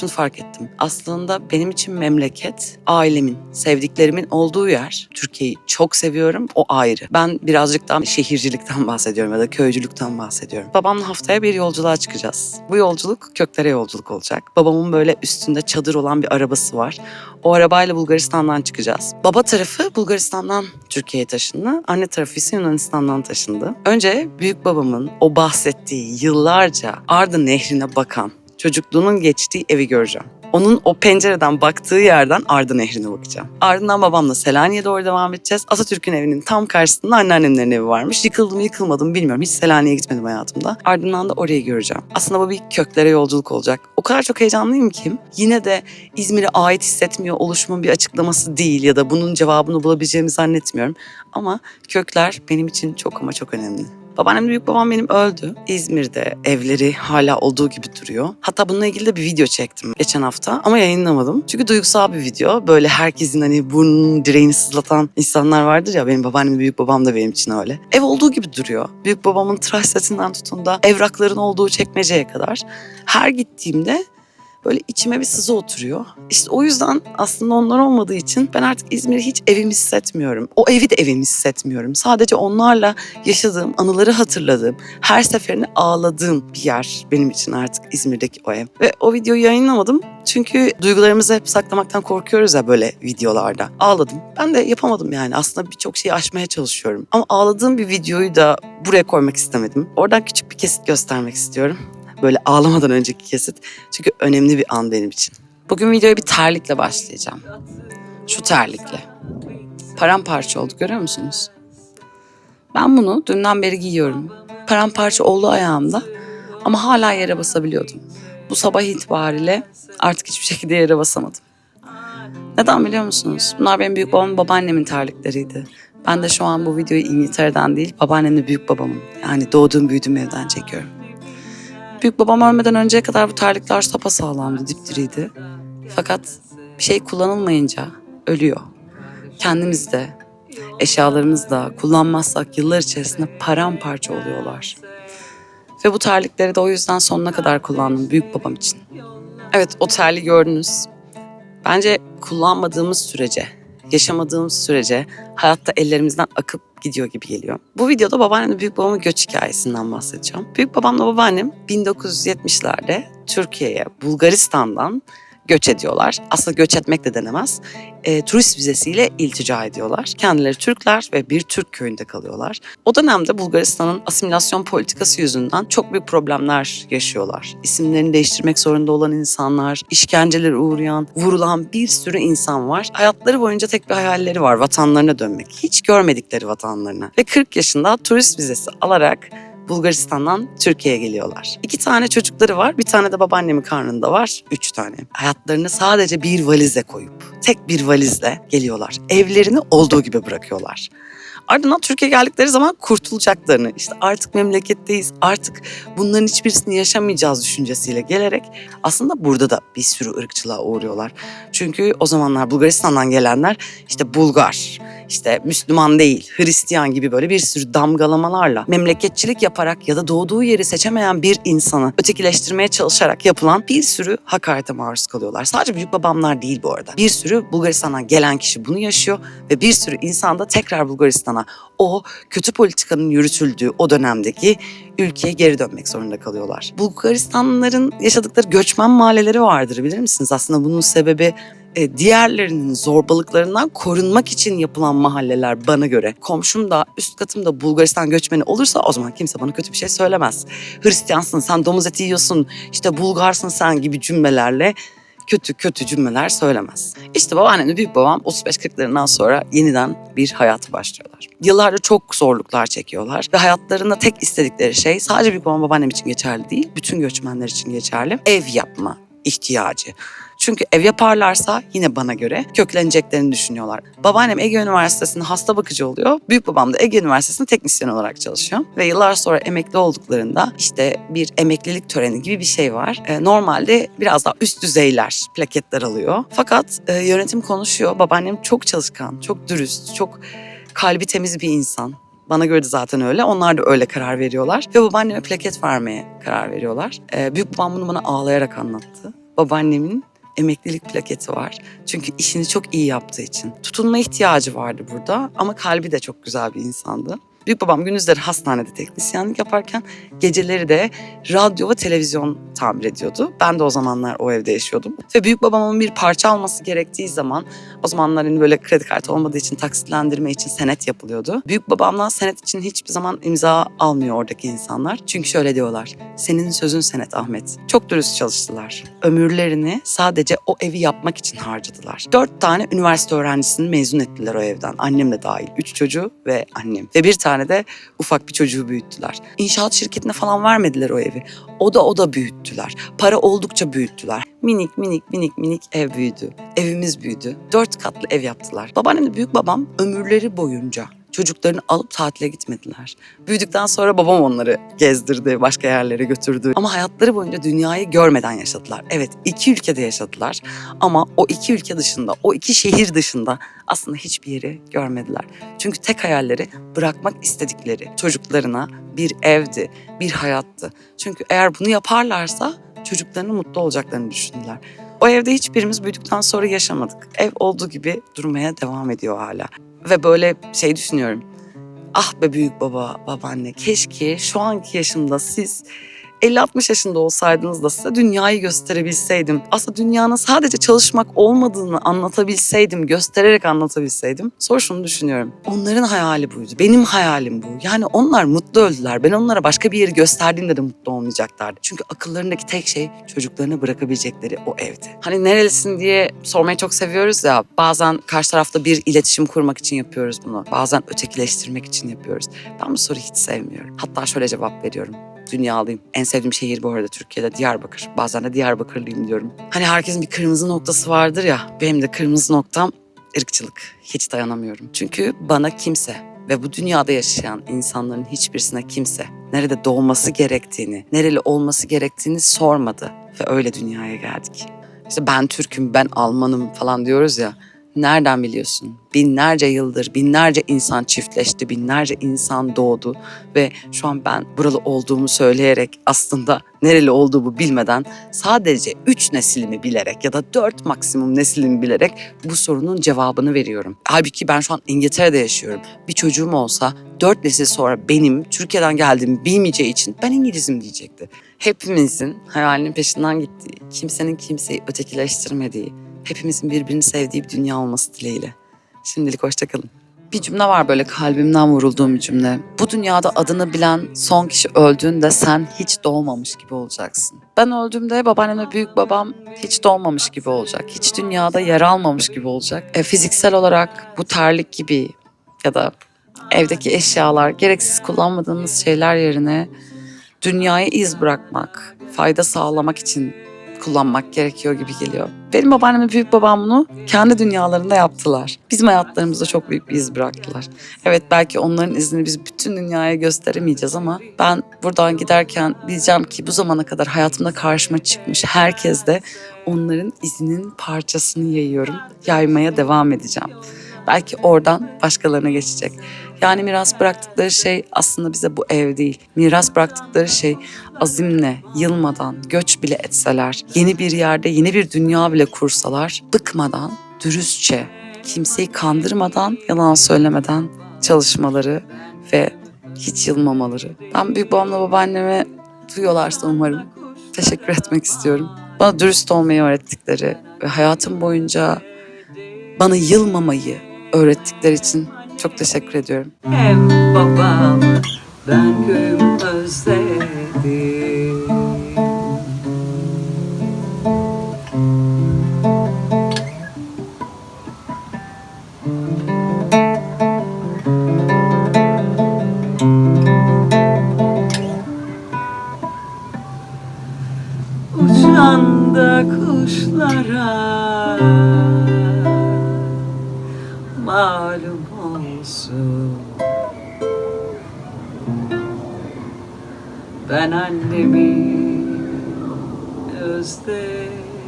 şunu fark ettim. Aslında benim için memleket ailemin, sevdiklerimin olduğu yer. Türkiye'yi çok seviyorum. O ayrı. Ben birazcık daha şehircilikten bahsediyorum ya da köycülükten bahsediyorum. Babamla haftaya bir yolculuğa çıkacağız. Bu yolculuk köklere yolculuk olacak. Babamın böyle üstünde çadır olan bir arabası var. O arabayla Bulgaristan'dan çıkacağız. Baba tarafı Bulgaristan'dan Türkiye'ye taşındı. Anne tarafı ise Yunanistan'dan taşındı. Önce büyük babamın o bahsettiği yıllarca Ardı Nehri'ne bakan, çocukluğunun geçtiği evi göreceğim. Onun o pencereden baktığı yerden Ardı Nehri'ne bakacağım. Ardından babamla Selanik'e doğru devam edeceğiz. Atatürk'ün evinin tam karşısında anneannemlerin evi varmış. Yıkıldı mı yıkılmadı mı bilmiyorum. Hiç Selanik'e gitmedim hayatımda. Ardından da orayı göreceğim. Aslında bu bir köklere yolculuk olacak. O kadar çok heyecanlıyım ki yine de İzmir'e ait hissetmiyor oluşumun bir açıklaması değil ya da bunun cevabını bulabileceğimi zannetmiyorum. Ama kökler benim için çok ama çok önemli. Babaannem büyük babam benim öldü. İzmir'de evleri hala olduğu gibi duruyor. Hatta bununla ilgili de bir video çektim geçen hafta ama yayınlamadım. Çünkü duygusal bir video. Böyle herkesin hani burnunun direğini sızlatan insanlar vardır ya. Benim babaannem büyük babam da benim için öyle. Ev olduğu gibi duruyor. Büyük babamın tıraş setinden tutun da evrakların olduğu çekmeceye kadar. Her gittiğimde böyle içime bir sızı oturuyor. İşte o yüzden aslında onlar olmadığı için ben artık İzmir'i hiç evim hissetmiyorum. O evi de evim hissetmiyorum. Sadece onlarla yaşadığım, anıları hatırladığım, her seferinde ağladığım bir yer benim için artık İzmir'deki o ev. Ve o videoyu yayınlamadım. Çünkü duygularımızı hep saklamaktan korkuyoruz ya böyle videolarda. Ağladım. Ben de yapamadım yani. Aslında birçok şeyi aşmaya çalışıyorum. Ama ağladığım bir videoyu da buraya koymak istemedim. Oradan küçük bir kesit göstermek istiyorum. Böyle ağlamadan önceki kesit. Çünkü önemli bir an benim için. Bugün videoya bir terlikle başlayacağım. Şu terlikle. Paramparça oldu görüyor musunuz? Ben bunu dünden beri giyiyorum. Paramparça oldu ayağımda ama hala yere basabiliyordum. Bu sabah itibariyle artık hiçbir şekilde yere basamadım. Neden biliyor musunuz? Bunlar benim büyük babamın babaannemin terlikleriydi. Ben de şu an bu videoyu İngiltere'den değil, babaannemle büyük babamın yani doğduğum büyüdüğüm evden çekiyorum. Büyük babam ölmeden önceye kadar bu terlikler sapasağlamdı, dipdiriydi. Fakat bir şey kullanılmayınca ölüyor. Kendimiz de, eşyalarımız da kullanmazsak yıllar içerisinde paramparça oluyorlar. Ve bu terlikleri de o yüzden sonuna kadar kullandım büyük babam için. Evet o terliği gördünüz. Bence kullanmadığımız sürece, yaşamadığımız sürece hayatta ellerimizden akıp gidiyor gibi geliyor. Bu videoda babaannemle büyük babamın göç hikayesinden bahsedeceğim. Büyük babamla babaannem 1970'lerde Türkiye'ye Bulgaristan'dan göç ediyorlar. Aslında göç etmek de denemez. E, turist vizesiyle iltica ediyorlar. Kendileri Türkler ve bir Türk köyünde kalıyorlar. O dönemde Bulgaristan'ın asimilasyon politikası yüzünden çok büyük problemler yaşıyorlar. İsimlerini değiştirmek zorunda olan insanlar, işkencelere uğrayan, vurulan bir sürü insan var. Hayatları boyunca tek bir hayalleri var, vatanlarına dönmek. Hiç görmedikleri vatanlarına. Ve 40 yaşında turist vizesi alarak Bulgaristan'dan Türkiye'ye geliyorlar. İki tane çocukları var. Bir tane de babaannemin karnında var. Üç tane. Hayatlarını sadece bir valize koyup, tek bir valizle geliyorlar. Evlerini olduğu gibi bırakıyorlar. Ardından Türkiye'ye geldikleri zaman kurtulacaklarını, işte artık memleketteyiz, artık bunların hiçbirisini yaşamayacağız düşüncesiyle gelerek aslında burada da bir sürü ırkçılığa uğruyorlar. Çünkü o zamanlar Bulgaristan'dan gelenler işte Bulgar, işte Müslüman değil, Hristiyan gibi böyle bir sürü damgalamalarla memleketçilik yaparak ya da doğduğu yeri seçemeyen bir insanı ötekileştirmeye çalışarak yapılan bir sürü hakarete maruz kalıyorlar. Sadece büyük babamlar değil bu arada. Bir sürü Bulgaristan'dan gelen kişi bunu yaşıyor ve bir sürü insan da tekrar Bulgaristan'a o kötü politikanın yürütüldüğü o dönemdeki ülkeye geri dönmek zorunda kalıyorlar. Bulgaristanlıların yaşadıkları göçmen mahalleleri vardır bilir misiniz? Aslında bunun sebebi e, diğerlerinin zorbalıklarından korunmak için yapılan mahalleler bana göre. Komşum da üst katım da Bulgaristan göçmeni olursa o zaman kimse bana kötü bir şey söylemez. Hristiyansın sen domuz eti yiyorsun işte Bulgarsın sen gibi cümlelerle kötü kötü cümleler söylemez. İşte babaannemle büyük babam 35-40'larından sonra yeniden bir hayatı başlıyorlar. Yıllardır çok zorluklar çekiyorlar ve hayatlarında tek istedikleri şey sadece büyük babam babaannem için geçerli değil, bütün göçmenler için geçerli. Ev yapma ihtiyacı. Çünkü ev yaparlarsa yine bana göre kökleneceklerini düşünüyorlar. Babaannem Ege Üniversitesi'nde hasta bakıcı oluyor. Büyük babam da Ege Üniversitesi'nde teknisyen olarak çalışıyor. Ve yıllar sonra emekli olduklarında işte bir emeklilik töreni gibi bir şey var. Ee, normalde biraz daha üst düzeyler plaketler alıyor. Fakat e, yönetim konuşuyor. Babaannem çok çalışkan, çok dürüst, çok kalbi temiz bir insan. Bana göre de zaten öyle. Onlar da öyle karar veriyorlar. Ve babaanneme plaket vermeye karar veriyorlar. Ee, büyük babam bunu bana ağlayarak anlattı. babaannemin emeklilik plaketi var. Çünkü işini çok iyi yaptığı için. Tutunma ihtiyacı vardı burada ama kalbi de çok güzel bir insandı. Büyük babam gündüzleri hastanede teknisyenlik yaparken geceleri de radyo ve televizyon tamir ediyordu. Ben de o zamanlar o evde yaşıyordum. Ve büyük babamın bir parça alması gerektiği zaman o zamanlar hani böyle kredi kartı olmadığı için taksitlendirme için senet yapılıyordu. Büyük babamdan senet için hiçbir zaman imza almıyor oradaki insanlar. Çünkü şöyle diyorlar. Senin sözün senet Ahmet. Çok dürüst çalıştılar. Ömürlerini sadece o evi yapmak için harcadılar. Dört tane üniversite öğrencisini mezun ettiler o evden. Annem de dahil. Üç çocuğu ve annem. Ve bir tane de ufak bir çocuğu büyüttüler. İnşaat şirketine falan vermediler o evi. O da o da büyüttüler. Para oldukça büyüttüler. Minik minik minik minik ev büyüdü. Evimiz büyüdü. Dört katlı ev yaptılar. Babaannemle büyük babam ömürleri boyunca çocuklarını alıp tatile gitmediler. Büyüdükten sonra babam onları gezdirdi, başka yerlere götürdü. Ama hayatları boyunca dünyayı görmeden yaşadılar. Evet, iki ülkede yaşadılar ama o iki ülke dışında, o iki şehir dışında aslında hiçbir yeri görmediler. Çünkü tek hayalleri bırakmak istedikleri çocuklarına bir evdi, bir hayattı. Çünkü eğer bunu yaparlarsa çocuklarının mutlu olacaklarını düşündüler. O evde hiçbirimiz büyüdükten sonra yaşamadık. Ev olduğu gibi durmaya devam ediyor hala. Ve böyle şey düşünüyorum. Ah be büyük baba, babaanne keşke şu anki yaşımda siz 50-60 yaşında olsaydınız da size dünyayı gösterebilseydim. Aslında dünyanın sadece çalışmak olmadığını anlatabilseydim, göstererek anlatabilseydim. Sonra şunu düşünüyorum. Onların hayali buydu. Benim hayalim bu. Yani onlar mutlu öldüler. Ben onlara başka bir yeri gösterdiğimde de mutlu olmayacaklardı. Çünkü akıllarındaki tek şey çocuklarını bırakabilecekleri o evdi. Hani nerelisin diye sormayı çok seviyoruz ya. Bazen karşı tarafta bir iletişim kurmak için yapıyoruz bunu. Bazen ötekileştirmek için yapıyoruz. Ben bu soruyu hiç sevmiyorum. Hatta şöyle cevap veriyorum dünyalıyım. En sevdiğim şehir bu arada Türkiye'de Diyarbakır. Bazen de Diyarbakırlıyım diyorum. Hani herkesin bir kırmızı noktası vardır ya. Benim de kırmızı noktam ırkçılık. Hiç dayanamıyorum. Çünkü bana kimse ve bu dünyada yaşayan insanların hiçbirisine kimse nerede doğması gerektiğini, nereli olması gerektiğini sormadı. Ve öyle dünyaya geldik. İşte ben Türk'üm, ben Almanım falan diyoruz ya. Nereden biliyorsun? Binlerce yıldır binlerce insan çiftleşti, binlerce insan doğdu ve şu an ben buralı olduğumu söyleyerek aslında nereli olduğumu bilmeden sadece üç neslimi bilerek ya da dört maksimum neslimi bilerek bu sorunun cevabını veriyorum. Halbuki ben şu an İngiltere'de yaşıyorum. Bir çocuğum olsa dört nesil sonra benim Türkiye'den geldiğimi bilmeyeceği için ben İngilizim diyecekti. Hepimizin hayalinin peşinden gittiği, kimsenin kimseyi ötekileştirmediği, hepimizin birbirini sevdiği bir dünya olması dileğiyle. Şimdilik hoşçakalın. Bir cümle var böyle kalbimden vurulduğum bir cümle. Bu dünyada adını bilen son kişi öldüğünde sen hiç doğmamış gibi olacaksın. Ben öldüğümde babaannemle büyük babam hiç doğmamış gibi olacak. Hiç dünyada yer almamış gibi olacak. E, fiziksel olarak bu terlik gibi ya da evdeki eşyalar, gereksiz kullanmadığınız şeyler yerine dünyaya iz bırakmak, fayda sağlamak için kullanmak gerekiyor gibi geliyor. Benim babaannem ve büyük babam bunu kendi dünyalarında yaptılar. Bizim hayatlarımızda çok büyük bir iz bıraktılar. Evet belki onların izini biz bütün dünyaya gösteremeyeceğiz ama ben buradan giderken diyeceğim ki bu zamana kadar hayatımda karşıma çıkmış herkes de onların izinin parçasını yayıyorum. Yaymaya devam edeceğim. Belki oradan başkalarına geçecek. Yani miras bıraktıkları şey aslında bize bu ev değil. Miras bıraktıkları şey azimle, yılmadan, göç bile etseler, yeni bir yerde yeni bir dünya bile kursalar, bıkmadan, dürüstçe, kimseyi kandırmadan, yalan söylemeden çalışmaları ve hiç yılmamaları. Ben büyük babamla babaanneme duyuyorlarsa umarım teşekkür etmek istiyorum. Bana dürüst olmayı öğrettikleri ve hayatım boyunca bana yılmamayı öğrettikleri için çok teşekkür ediyorum. Hem babam ben köyümü özledim Uçan da kuşlara malum olsun. Ben annemi özledim